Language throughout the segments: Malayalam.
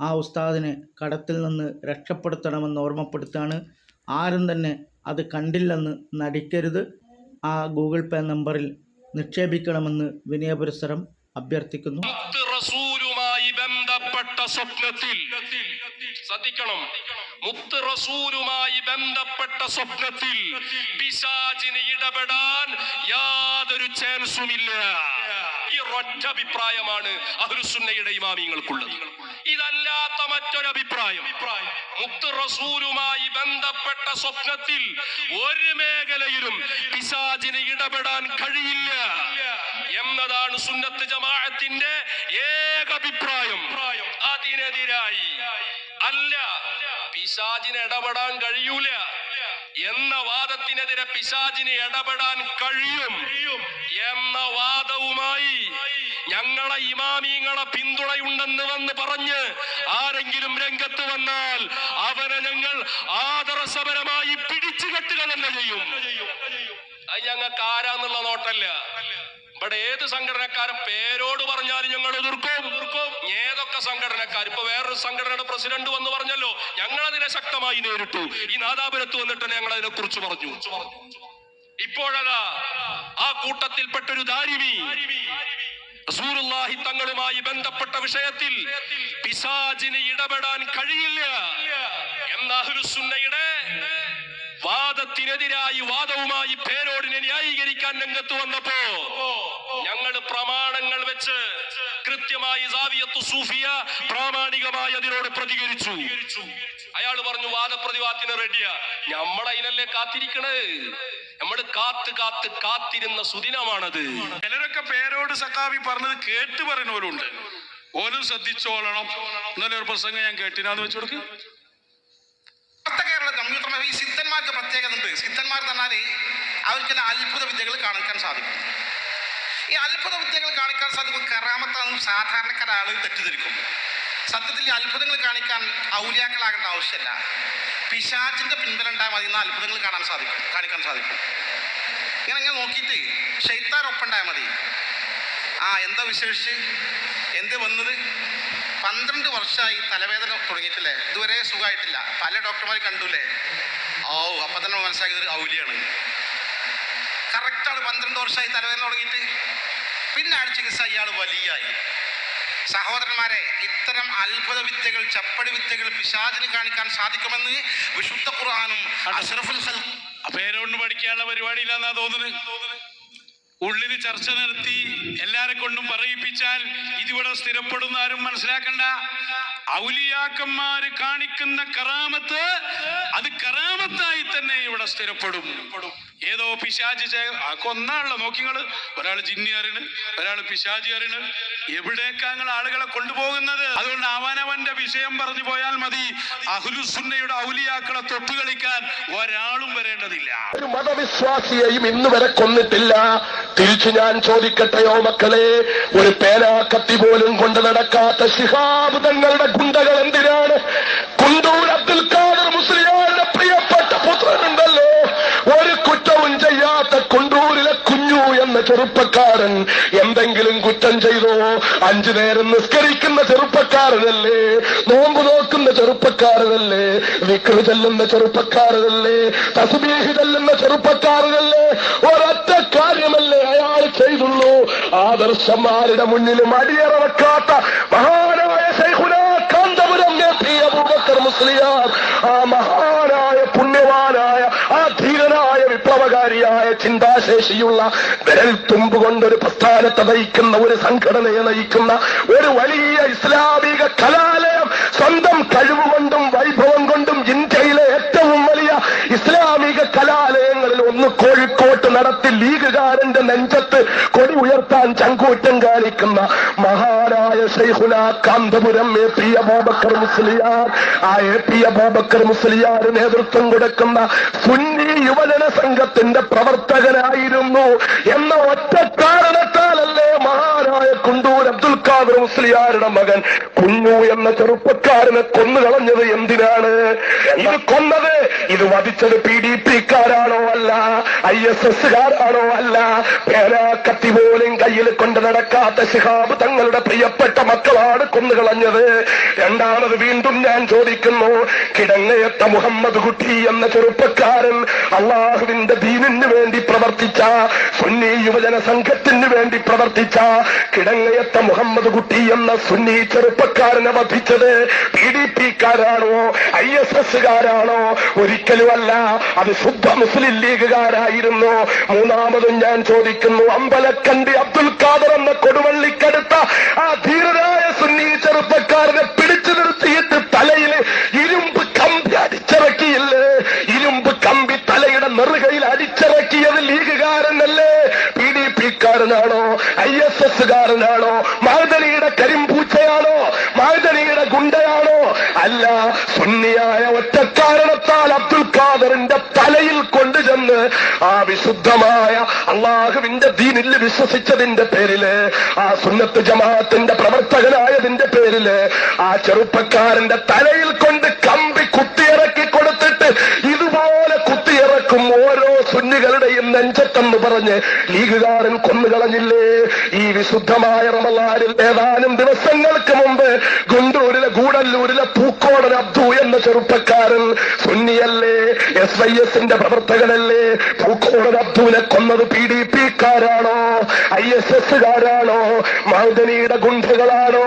ആ ഉസ്താദിനെ കടത്തിൽ നിന്ന് രക്ഷപ്പെടുത്തണമെന്ന് ഓർമ്മപ്പെടുത്താണ് ആരും തന്നെ അത് കണ്ടില്ലെന്ന് നടിക്കരുത്. ആ ഗൂഗിൾ പേ നമ്പറിൽ നിക്ഷേപിക്കണമെന്ന് വിനയപുരസരം അഭ്യർത്ഥിക്കുന്നു. ബന്ധപ്പെട്ട സ്വപ്നത്തിൽ ശ്രദ്ധിക്കണം. മുത്ത് റസൂലുമായി ബന്ധപ്പെട്ട സ്വപ്നത്തിൽ പിശാചിന് ഇടപെടാൻ യാതൊരു ചാൻസുമില്ല. ഈ ഒറ്റ അഭിപ്രായമാണ് അഹ്ലുസുന്നയുടെ ഇമാമിങ്ങൾക്കുള്ളത് ഇതല്ലാത്ത മറ്റൊരു അഭിപ്രായം മുത്ത് റസൂലുമായി ബന്ധപ്പെട്ട സ്വപ്നത്തിൽ ഒരു മേഖലയിലും പിശാചിന് ഇടപെടാൻ കഴിയില്ല എന്നതാണ് സുന്നത്ത് ജമാഅത്തിന്റെ ഏക അഭിപ്രായം അതിനെതിരായി. അല്ല പിശാചിന് ഇടപെടാൻ കഴിയൂല. എന്ന വാദത്തിനെതിരെ പിശാചിന് ഇടപെടാൻ കഴിയും എന്ന വാദവുമായി ഞങ്ങളെ ഇമാമിങ്ങളെ പിന്തുണയുണ്ടെന്ന് വന്ന് പറഞ്ഞ് ആരെങ്കിലും രംഗത്ത് വന്നാൽ അവരെ ഞങ്ങൾ ആദരസപരമായി പിടിച്ചു കെട്ടുക തന്നെ ചെയ്യും. അത് ഞങ്ങൾക്ക് ആരാന്നുള്ള നോട്ടല്ല. ഇവിടെ ഏത് സംഘടനക്കാരും പേരോട് പറഞ്ഞാലും ഞങ്ങൾ എതിർക്കും. ഏതൊക്കെ സംഘടനക്കാർ? ഇപ്പൊ വേറൊരു സംഘടനയുടെ പ്രസിഡന്റ് വന്ന് പറഞ്ഞല്ലോ ഞങ്ങൾ അതിനെ ശക്തമായി നേരിട്ടു. ഈ നാദാപുരത്ത് വന്നിട്ട് ഞങ്ങൾ അതിനെ കുറിച്ച് പറഞ്ഞു. ഇപ്പോഴതാ ആ കൂട്ടത്തിൽപ്പെട്ടൊരു ദാരിമി റസൂലുള്ളാഹി തങ്ങളുമായി ബന്ധപ്പെട്ട വിഷയത്തിൽ പിശാചിന് ഇടപെടാൻ കഴിയില്ല. എന്ന അഹ്ലുസുന്നയുടെ വാദത്തിനെതിരായി വാദവുമായി പേരോടിനെ ന്യായീകരിക്കാൻ രംഗത്ത് വന്നപ്പോ ഞങ്ങൾ പ്രമാണങ്ങൾ വെച്ച് കൃത്യമായി സാവിയത്തു സൂഫിയ പ്രാമാണികമായി അതിനോട് പ്രതികരിച്ചു. അയാൾ പറഞ്ഞു വാദപ്രതിവാദത്തിന് റെഡിയാ. നമ്മളതിനല്ലേ കാത്തിരിക്കണേ? നമ്മൾ കാത്ത് കാത്ത് കാത്തിരുന്ന സുദിനമാണത്. ചിലരൊക്കെ പേരോട് സഖാവി പറഞ്ഞത് കേട്ട് പറയുന്നവരുണ്ട് ഓരോ ശ്രദ്ധിച്ചോളണം. ഇന്നലെ ഒരു പ്രസംഗം ഞാൻ കേട്ടിനാന്ന് വെച്ചു കൊടുക്കും. കേരള കമ്പ്യൂട്ടർ സിദ്ധന്മാർക്ക് പ്രത്യേകത ഉണ്ട്. സിദ്ധന്മാർ തന്നാൽ അവർക്ക് അത്ഭുത വിദ്യകൾ കാണിക്കാൻ സാധിക്കും. ഈ അത്ഭുത വിദ്യകൾ കാണിക്കാൻ സാധിക്കും കറാമത്താണ് സാധാരണക്കാര ആളുകൾ തെറ്റിദ്ധരിക്കും. സത്യത്തിൽ അത്ഭുതങ്ങൾ കാണിക്കാൻ ഔലിയാക്കളാകേണ്ട ആവശ്യമില്ല. പിശാചിന്റെ പിൻബലം ഉണ്ടായാൽ മതി എന്നാൽ അത്ഭുതങ്ങൾ കാണാൻ സാധിക്കും കാണിക്കാൻ സാധിക്കും. ഇങ്ങനെ ഇങ്ങനെ നോക്കിയിട്ട് ഷെയ്ത്താരൊപ്പം ഉണ്ടായാൽ മതി. ആ എന്താ വിശേഷിച്ച്? എന്ത് വന്നത്? പന്ത്രണ്ട് വർഷമായി തലവേദന തുടങ്ങിയിട്ടില്ലേ? ഇതുവരെ സുഖമായിട്ടില്ല. പല ഡോക്ടർമാർ കണ്ടുല്ലേ? ഓ അപ്പൊ തന്നെ മനസ്സിലാക്കിയത് ഔലിയാണ്. കറക്റ്റാണ് പന്ത്രണ്ട് വർഷമായി തലവേദന തുടങ്ങിയിട്ട്. പിന്നെ ആഴ്ച ചികിത്സ ഇയാൾ വലിയായി. സഹോദരന്മാരെ ഇത്തരം അത്ഭുത വിദ്യകൾ ചപ്പടി വിദ്യകൾ പിശാചിന് കാണിക്കാൻ സാധിക്കുമെന്ന് വിശുദ്ധ ഖുർആാനും അഷ്റഫുൽ ഖൽഖ് ആ പരിപാടി പഠിക്കാനുള്ള പരിപാടിയില്ലെന്നാ തോന്നുന്നത്? ഉള്ളിൽ ചർച്ച നടത്തി എല്ലാരെ കൊണ്ടും പറയിപ്പിച്ചാൽ ഇതിവിടെ സ്ഥിരപ്പെടുന്ന ആരും മനസ്സിലാക്കണ്ട. ഔലിയാക്കന്മാര് കാണിക്കുന്ന കറാമത്ത് അത് കറാമത്തായി തന്നെ ഇവിടെ സ്ഥിരപ്പെടും. ഏതോ പിശാജി കൊന്നാണല്ലോ നോക്കിങ്ങൾ ഒരാൾ ജിന്നി അറിയണ് ഒരാൾ പിശാജി അറിയണ് എവിടേക്കാങ്ങൾ ആളുകളെ കൊണ്ടുപോകുന്നത്? അതുകൊണ്ട് അവനവന്റെ വിഷയം പറഞ്ഞു പോയാൽ മതി. അഹുലുസുന്നയുടെ ഔലിയാക്കളെ തൊട്ടു കളിക്കാൻ ഒരാളും വരേണ്ടതില്ല. ഒരു മതവിശ്വാസിയെയും ഇന്ന് വരെ കൊന്നിട്ടില്ല. തിരിച്ചു ഞാൻ ചോദിക്കട്ടെയോ മക്കളെ? ഒരു പേനാക്കത്തി പോലും കൊണ്ട് നടക്കാത്ത ശിഹാബുതങ്ങളുടെ ഗുണ്ടകൾ എന്തിനാണ്? കുണ്ടൂർ അബ്ദുൽ ഖാദർ മുസ്ലിയാരുടെ പ്രിയപ്പെട്ട പുത്രനുണ്ടല്ലോ ഒരു കുറ്റവും ചെയ്യാത്ത കുണ്ടൂരിലെ കുഞ്ഞു എന്ന ചെറുപ്പക്കാരൻ എന്തെങ്കിലും കുറ്റം ചെയ്തോ? അഞ്ചു നേരം നിസ്കരിക്കുന്ന ചെറുപ്പക്കാരനല്ലേ? നോമ്പ് നോക്കുന്ന ചെറുപ്പക്കാരനല്ലേ? വിക്രി ചെല്ലുന്ന ചെറുപ്പക്കാരനല്ലേ? തസ്ബീഹ് ചെല്ലുന്ന ചെറുപ്പക്കാരനല്ലേ? ഒരൊറ്റ കാര്യമല്ലേ അയാൾ ചെയ്തുള്ളൂ. ആദർശന്മാരുടെ മുന്നിലും അടിയറവെക്കാത്ത മഹാനായ ശൈഖുന കാന്തപുരം ആ ധീരനായ വിപ്ലവകാരിയായ ചിന്താശേഷിയുള്ള വിരൽ തുമ്പ് കൊണ്ടൊരു പ്രസ്ഥാനത്തെ നയിക്കുന്ന ഒരു സംഘടനയെ നയിക്കുന്ന ഒരു വലിയ ഇസ്ലാമിക കലാലയം സ്വന്തം കഴിവുകൊണ്ടും വൈഭവം കൊണ്ടും ഇന്ത്യയിലെ ഏറ്റവും വലിയ ഇസ്ലാമിക കോഴിക്കോട്ട് നടത്തി ലീഗുകാരന്റെ നെഞ്ചത്ത് കൊടി ഉയർത്താൻ ചങ്കൂറ്റം കാണിക്കുന്ന മഹാനായ മഹാനായ കാന്തപുരം എ പി അബൂബക്കർ മുസ്ലിയാർ. ആ എ പി അബൂബക്കർ മുസ്ലിയാർ നേതൃത്വം കൊടുക്കുന്ന സുന്നി യുവജന സംഘത്തിന്റെ പ്രവർത്തകനായിരുന്നു എന്ന ഒറ്റ കാരണത്താലല്ലേ മഹാനായ കുണ്ടൂർ അബ്ദുൽ ഖാദർ മുസ്ലിയാരുടെ മകൻ. കുഞ്ഞു എന്ന ചെറുപ്പക്കാരനെ കൊന്നു കൊന്നുകളഞ്ഞത് എന്തിനാണ്? ഇത് കൊന്നത് ഇത് വധിച്ചത് പി ഡി പി കാരാണോ അല്ല ഐ എസ് എസ് കാരാണോ അല്ല. പേരാ കത്തി പോലും കയ്യിൽ കൊണ്ട് നടക്കാത്ത ശിഹാബ് തങ്ങളുടെ പ്രിയപ്പെട്ട മക്കളാണ് കൊന്നുകളഞ്ഞത് രണ്ടാമത് വീണ്ടും ഞാൻ ചോദിക്കുന്നു കിടങ്ങയത്ത മുഹമ്മദ് കുട്ടി എന്ന ചെറുപ്പക്കാരൻ അള്ളാഹുവിന്റെ ദീനിന് വേണ്ടി പ്രവർത്തിച്ച സുന്നി യുവജന സംഘത്തിന് വേണ്ടി പ്രവർത്തിച്ച കിടങ്ങയത്ത മുഹമ്മദ് കുട്ടി എന്ന സുന്നി ചെറുപ്പക്കാരനെ വധിച്ചത് പി ഡി പി കാരാണോ ഐ എസ് എസ് കാരാണോ ഒരിക്കലുമല്ല അത് ശുദ്ധ മുസ്ലിം ലീഗുകാരായിരുന്നു. മൂന്നാമതും ഞാൻ ചോദിക്കുന്നു അമ്പലക്കണ്ടി അബ്ദുൽ ഖാദർ എന്ന കൊടുവള്ളിക്കടുത്ത ആ ധീരരായ സുന്നി ചെറുപ്പക്കാരനെ പിടിച്ചു നിർത്തിയിട്ട് തലയിൽ ഇരുമ്പ് കമ്പി അടിച്ചിറക്കിയില്ലേ? ഇരുമ്പ് കമ്പി തലയുടെ നെറുകയിൽ അടിച്ചിറക്കിയത് ലീഗുകാരനല്ലേ? കാരനാണോ ഐ എസ് എസ് കാരനാണോ മാതലിയുടെ കരിമ്പൂച്ചയാണോ? മാതലിയുടെ ഗുണ്ടയാണോ? അല്ല സുന്നിയായ ഒറ്റക്കാരണത്താൽ അബ്ദുൽ ഖാദറിന്റെ തലയിൽ കൊണ്ടുചെന്ന് ആ വിശുദ്ധമായ അള്ളാഹുവിന്റെ ദീനിൽ വിശ്വസിച്ചതിന്റെ പേരിൽ ആ സുന്നത്ത് ജമാഅത്തിന്റെ പ്രവർത്തകനായതിന്റെ പേരിൽ ആ ചെറുപ്പക്കാരന്റെ തലയിൽ കൊണ്ട് കമ്പി കുത്തിയിറക്കി നെഞ്ചത്തെന്ന് പറഞ്ഞ് ലീഗുകാരൻ കൊന്നുകളഞ്ഞില്ലേ ഈ വിശുദ്ധമായ റമലാരിൽ ഏതാനും ദിവസങ്ങൾക്ക് മുമ്പ് ഗുണ്ടൂരിലെ ഗൂഡല്ലൂരിലെ പൂക്കോടൻ അബ്ദു എന്ന ചെറുപ്പക്കാരൻ സുന്നിയല്ലേ എസ് വൈ എസിന്റെ പ്രവർത്തകനല്ലേ പൂക്കോടൻ അബ്ദുവിനെ കൊന്നത് പി ഡി പി കാരാണോ ഐ എസ് എസ് കാരാണോ മഹദനിയുടെ ഗുണ്ടകളാണോ?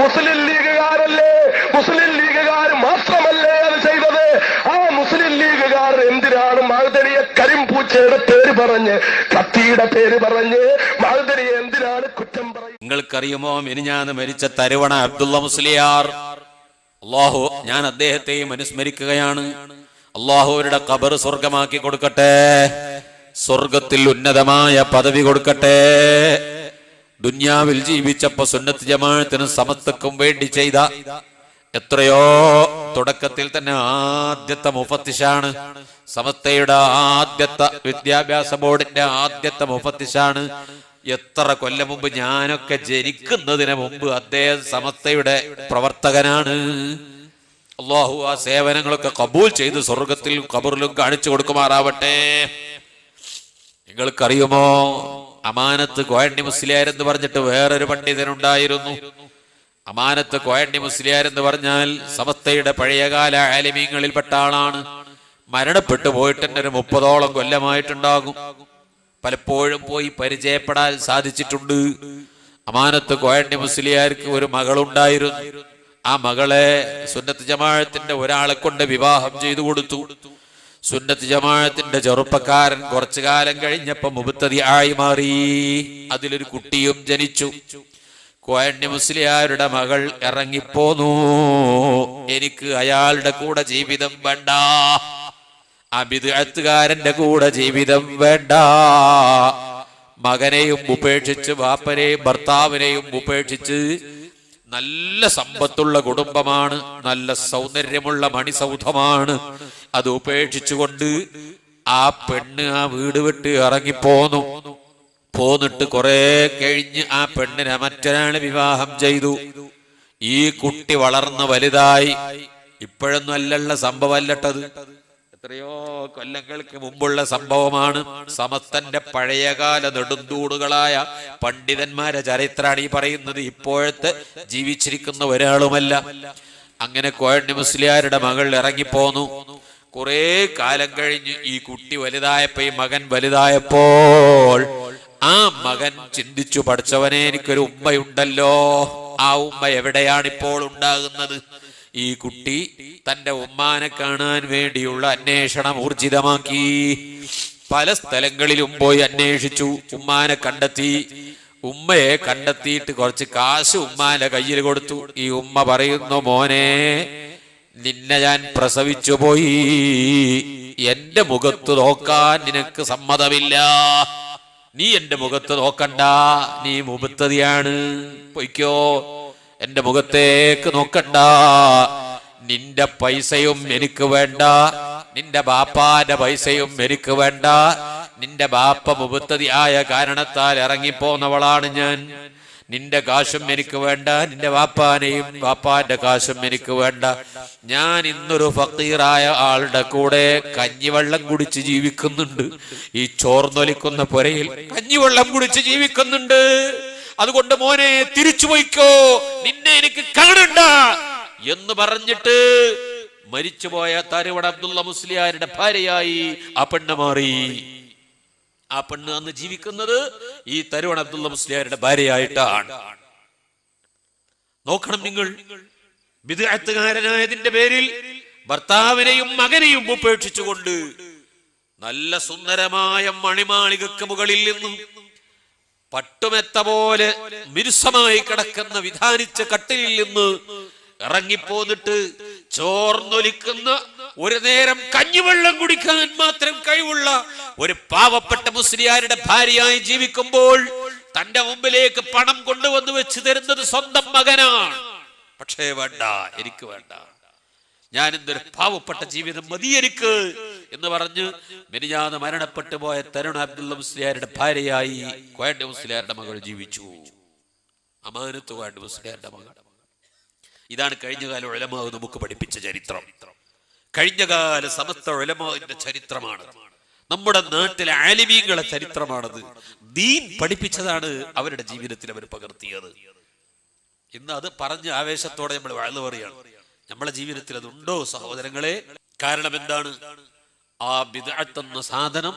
മുസ്ലിം ലീഗുകാരല്ലേ? മുസ്ലിം ലീഗുകാർ മാത്രമല്ലേ അത് ചെയ്തത്? ആ മുസ്ലിം ലീഗുകാർ എന്തിനാണ് മഹദനിയെ കരിമ്പൂച്ചയുടെ പേര് പറഞ്ഞ് കത്തിയുടെ പേര് പറഞ്ഞ് മാതിരി എന്തിനാണ് കുറ്റം പറയുന്നത് നിങ്ങൾക്കറിയുമോ? മിനിഞ്ഞാന്ന് മരിച്ച തരുവണ അബ്ദുള്ള മുസ്ലിയാർ. അള്ളാഹു ഞാൻ അദ്ദേഹത്തെയും അനുസ്മരിക്കുകയാണ്. അള്ളാഹുവരുടെ കബർ സ്വർഗമാക്കി കൊടുക്കട്ടെ. സ്വർഗത്തിൽ ഉന്നതമായ പദവി കൊടുക്കട്ടെ. ദുന്യാവിൽ ജീവിച്ചപ്പോ സുന്നത്ത് ജമാനത്തിനും സമത്വക്കും വേണ്ടി ചെയ്ത എത്രയോ തുടക്കത്തിൽ തന്നെ ആദ്യത്തെ മുഫത്തിഷാണ്. സമസ്തയുടെ ആദ്യത്തെ വിദ്യാഭ്യാസ ബോർഡിന്റെ ആദ്യത്തെ മുഫത്തിഷാണ്. എത്ര കൊല്ലം മുമ്പ് ഞാനൊക്കെ ജനിക്കുന്നതിന് മുമ്പ് അദ്ദേഹം സമസ്തയുടെ പ്രവർത്തകനാണ്. അള്ളാഹു ആ സേവനങ്ങളൊക്കെ കബൂൽ ചെയ്ത് സ്വർഗത്തിൽ കബറിലും കാണിച്ചു കൊടുക്കുമാറാവട്ടെ. നിങ്ങൾക്കറിയുമോ? അമാനത്ത് കോയണ്ണി മുസ്ലിയാർ എന്ന് പറഞ്ഞിട്ട് വേറൊരു പണ്ഡിതനുണ്ടായിരുന്നു. അമാനത്ത് കോയണ്ണി മുസ്ലിയാർ എന്ന് പറഞ്ഞാൽ സമസ്തയുടെ പഴയകാല ആലിമീങ്ങളിൽപ്പെട്ട ആളാണ്. മരണപ്പെട്ടു പോയിട്ട് തന്നെ ഒരു മുപ്പതോളം കൊല്ലമായിട്ടുണ്ടാകും. പലപ്പോഴും പോയി പരിചയപ്പെടാൻ സാധിച്ചിട്ടുണ്ട്. അമാനത്ത് കോയണ്ണി മുസ്ലിയാർക്ക് ഒരു മകളുണ്ടായിരുന്നു. ആ മകളെ സുന്നത്ത് ജമാഴത്തിന്റെ ഒരാളെ കൊണ്ട് വിവാഹം ചെയ്തു കൊടുത്തു. സുന്നത്ത് ജമാഴത്തിന്റെ ചെറുപ്പക്കാരൻ കുറച്ചു കാലം കഴിഞ്ഞപ്പോ മുബത്തതി ആയി മാറി. അതിലൊരു കുട്ടിയും ജനിച്ചു. കോയണ്ണി മുസ്ലിയാരുടെ മകൾ ഇറങ്ങിപ്പോന്നു. എനിക്ക് അയാളുടെ കൂടെ ജീവിതം വേണ്ട. അബിദത്തുകാരന്റെ കൂടെ ജീവിതം വേണ്ട. മകനെയും ഉപേക്ഷിച്ച് വാപ്പനെയും ഭർത്താവിനെയും ഉപേക്ഷിച്ച് നല്ല സമ്പത്തുള്ള കുടുംബമാണ് നല്ല സൗന്ദര്യമുള്ള മണിസൗധമാണ്. അത് ഉപേക്ഷിച്ചുകൊണ്ട് ആ പെണ്ണ് ആ വീട് വിട്ട് ഇറങ്ങിപ്പോന്നു. പോന്നിട്ട് കുറെ കഴിഞ്ഞ് ആ പെണ്ണിനെ മറ്റൊരാൾ വിവാഹം ചെയ്തു. ഈ കുട്ടി വളർന്ന് വലുതായി. ഇപ്പോഴൊന്നും അല്ലുള്ള സംഭവമല്ലട്ടത് എത്രയോ കൊല്ലങ്ങൾക്ക് മുമ്പുള്ള സംഭവമാണ്. സമസ്തന്റെ പഴയകാല നെടുന്തൂടുകളായ പണ്ഡിതന്മാരെ ചരിത്രാണ് ഈ പറയുന്നത്. ഇപ്പോഴത്തെ ജീവിച്ചിരിക്കുന്ന ഒരാളുമല്ല. അങ്ങനെ കോഴി മുസ്ലിയാരുടെ മകൾ ഇറങ്ങിപ്പോന്നു. കുറെ കാലം കഴിഞ്ഞ് ഈ കുട്ടി വലുതായപ്പോ ഈ മകൻ വലുതായപ്പോൾ ആ മകൻ ചിന്തിച്ചു പഠിച്ചവനെ എനിക്കൊരു ഉമ്മയുണ്ടല്ലോ. ആ ഉമ്മ എവിടെയാണ് ഇപ്പോൾ ഉണ്ടാകുന്നത്? ഈ കുട്ടി തന്റെ ഉമ്മാനെ കാണാൻ വേണ്ടിയുള്ള അന്വേഷണം ഊർജിതമാക്കി. പല സ്ഥലങ്ങളിലും പോയി അന്വേഷിച്ചു. ഉമ്മാനെ കണ്ടെത്തി. ഉമ്മയെ കണ്ടെത്തിയിട്ട് കുറച്ച് കാശ് ഉമ്മാന്റെ കയ്യിൽ കൊടുത്തു. ഈ ഉമ്മ പറയുന്നു മോനെ നിന്നെ ഞാൻ പ്രസവിച്ചു പോയി. എന്റെ മുഖത്ത് നോക്കാൻ നിനക്ക് സമ്മതമില്ല. നീ എന്റെ മുഖത്ത് നോക്കണ്ട. നീ മുപത്തതിയാണ് പൊയ്ക്കോ. എന്റെ മുഖത്തേക്ക് നോക്കണ്ട. നിന്റെ പൈസയും എനിക്ക് വേണ്ട. നിന്റെ ബാപ്പാന്റെ പൈസയും എനിക്ക് വേണ്ട. നിന്റെ ബാപ്പ മുപത്തതിയായ കാരണത്താൽ ഇറങ്ങിപ്പോന്നവളാണ് ഞാൻ. നിന്റെ കാശും എനിക്ക് വേണ്ട നിന്റെ വാപ്പാനെയും വാപ്പാന്റെ കാശും എനിക്ക് വേണ്ട. ഞാൻ ഇന്നൊരു ഫക്കീറായ ആളുടെ കൂടെ കഞ്ഞിവെള്ളം കുടിച്ച് ജീവിക്കുന്നുണ്ട്. ഈ ചോർന്നൊലിക്കുന്ന പുരയിൽ കഞ്ഞിവെള്ളം കുടിച്ച് ജീവിക്കുന്നുണ്ട്. അതുകൊണ്ട് മോനെ തിരിച്ചു പോയിക്കോ. നിന്നെ എനിക്ക് കാണണ്ട എന്ന് പറഞ്ഞിട്ട് മരിച്ചുപോയ തരുവട അബ്ദുള്ള മുസ്ലിയാരുടെ ഭാര്യയായി ആ മാറി. ആ പെണ്ണ് അന്ന് ജീവിക്കുന്നത് ഈ തരുവൺ അബ്ദുള്ള മുസ്ലിയാരുടെ ഭാര്യയായിട്ടാണ്. നോക്കണം നിങ്ങൾ. വിദഗ്ധകാരനായതിന്റെ പേരിൽ ഭർത്താവിനെയും മകനെയും ഉപേക്ഷിച്ചുകൊണ്ട് നല്ല സുന്ദരമായ മണിമാളികക്ക് മുകളിൽ നിന്നും പട്ടുമെത്ത പോലെ മിരുസമായി കിടക്കുന്ന വിധാനിച്ച കട്ടിലിൽ നിന്ന് ഇറങ്ങിപ്പോന്നിട്ട് ചോർന്നൊലിക്കുന്ന ഒരു നേരം കഞ്ഞിവെള്ളം കുടിക്കാൻ മാത്രം കഴിവുള്ള ഒരു പാവപ്പെട്ട മുസ്ലിയാരുടെ ഭാര്യയായി ജീവിക്കുമ്പോൾ തന്റെ മുമ്പിലേക്ക് പണം കൊണ്ടുവന്ന് വെച്ച് തരുന്നത് സ്വന്തം മകനാണ്. പക്ഷേ വേണ്ട എനിക്ക് വേണ്ട. ഞാൻ എന്തൊരു പാവപ്പെട്ട ജീവിതം മതി എനിക്ക് എന്ന് പറഞ്ഞ് മിനിഞ്ഞാന്ന് മരണപ്പെട്ടു പോയ തരുൺ അബ്ദുള്ള മുസ്ലിയാരുടെ ഭാര്യയായി കോയണ്ട മുസ്ലിയാരുടെ മകൾ ജീവിച്ചു. അമാനത്ത് കോയണ്ട മുസ്ലിയാരുടെ മകൾ. ഇതാണ് കഴിഞ്ഞ കാലം ഉലമാവ് നമുക്ക് പഠിപ്പിച്ച ചരിത്രം. കഴിഞ്ഞകാല സമസ്ത ഒലമാവിന്റെ ചരിത്രമാണ്. നമ്മുടെ നാട്ടിലെ ആലിമീങ്ങളെ ചരിത്രമാണത്. ദീൻ പഠിപ്പിച്ചതാണ് അവരുടെ ജീവിതത്തിൽ അവർ പകർത്തിയത്. ഇന്ന് അത് പറഞ്ഞ് ആവേശത്തോടെ നമ്മൾ വാഴ്ന്നു പറയാണ് നമ്മളെ ജീവിതത്തിൽ അതുണ്ടോ സഹോദരങ്ങളെ? കാരണം എന്താണ്? ആ എന്ന സാധനം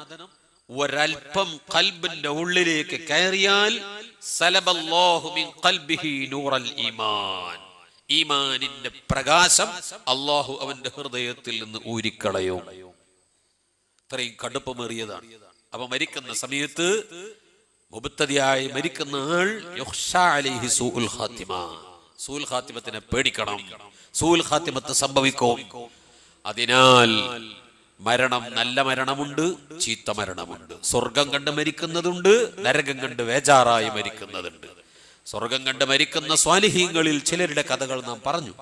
ഒരൽപ്പം കൽബിന്റെ ഉള്ളിലേക്ക് കയറിയാൽ സലബല്ലാഹു മിൻ ഖൽബിഹി നൂറൽ ഈമാൻ. ഈമാനിന്റെ പ്രകാശം അള്ളാഹു അവന്റെ ഹൃദയത്തിൽ നിന്ന് ഊരിക്കളയോ. ഇത്രയും കടുപ്പമേറിയതാണ്. അപ്പൊ മരിക്കുന്ന സമയത്ത് മുബത്തതിയായി മരിക്കുന്ന ആൾ സൂൽ ഖാത്തിമത്തിനെ പേടിക്കണം. സൂൽ ഖാത്തിമത്ത് സംഭവിക്കും. അതിനാൽ മരണം നല്ല മരണമുണ്ട് ചീത്ത മരണമുണ്ട്. സ്വർഗം കണ്ട് മരിക്കുന്നതുണ്ട് നരകം കണ്ട് വേജാറായി മരിക്കുന്നതുണ്ട്. സ്വർഗം കണ്ട് മരിക്കുന്ന സ്വാലിഹീങ്ങളിൽ ചിലരുടെ കഥകൾ നാം പറഞ്ഞു.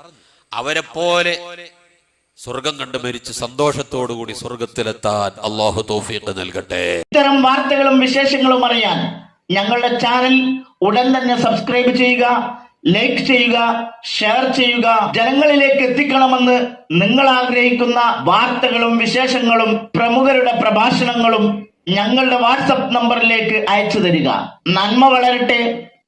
അവരെ പോലെ സ്വർഗം കണ്ട് മരിച്ച് സന്തോഷത്തോടുകൂടി സ്വർഗത്തിലെത്താൻ അള്ളാഹു തൗഫീഖ് നൽകട്ടെ. ഇത്തരം വാർത്തകളും വിശേഷങ്ങളും അറിയാൻ ഞങ്ങളുടെ ചാനൽ ഉടൻ തന്നെ സബ്സ്ക്രൈബ് ചെയ്യുക ലൈക്ക് ചെയ്യുക ഷെയർ ചെയ്യുക. ജനങ്ങളിലേക്ക് എത്തിക്കണമെന്ന് നിങ്ങൾ ആഗ്രഹിക്കുന്ന വാർത്തകളും വിശേഷങ്ങളും പ്രമുഖരുടെ പ്രഭാഷണങ്ങളും ഞങ്ങളുടെ വാട്സപ്പ് നമ്പറിലേക്ക് അയച്ചു തരിക. നന്മ വളരട്ടെ.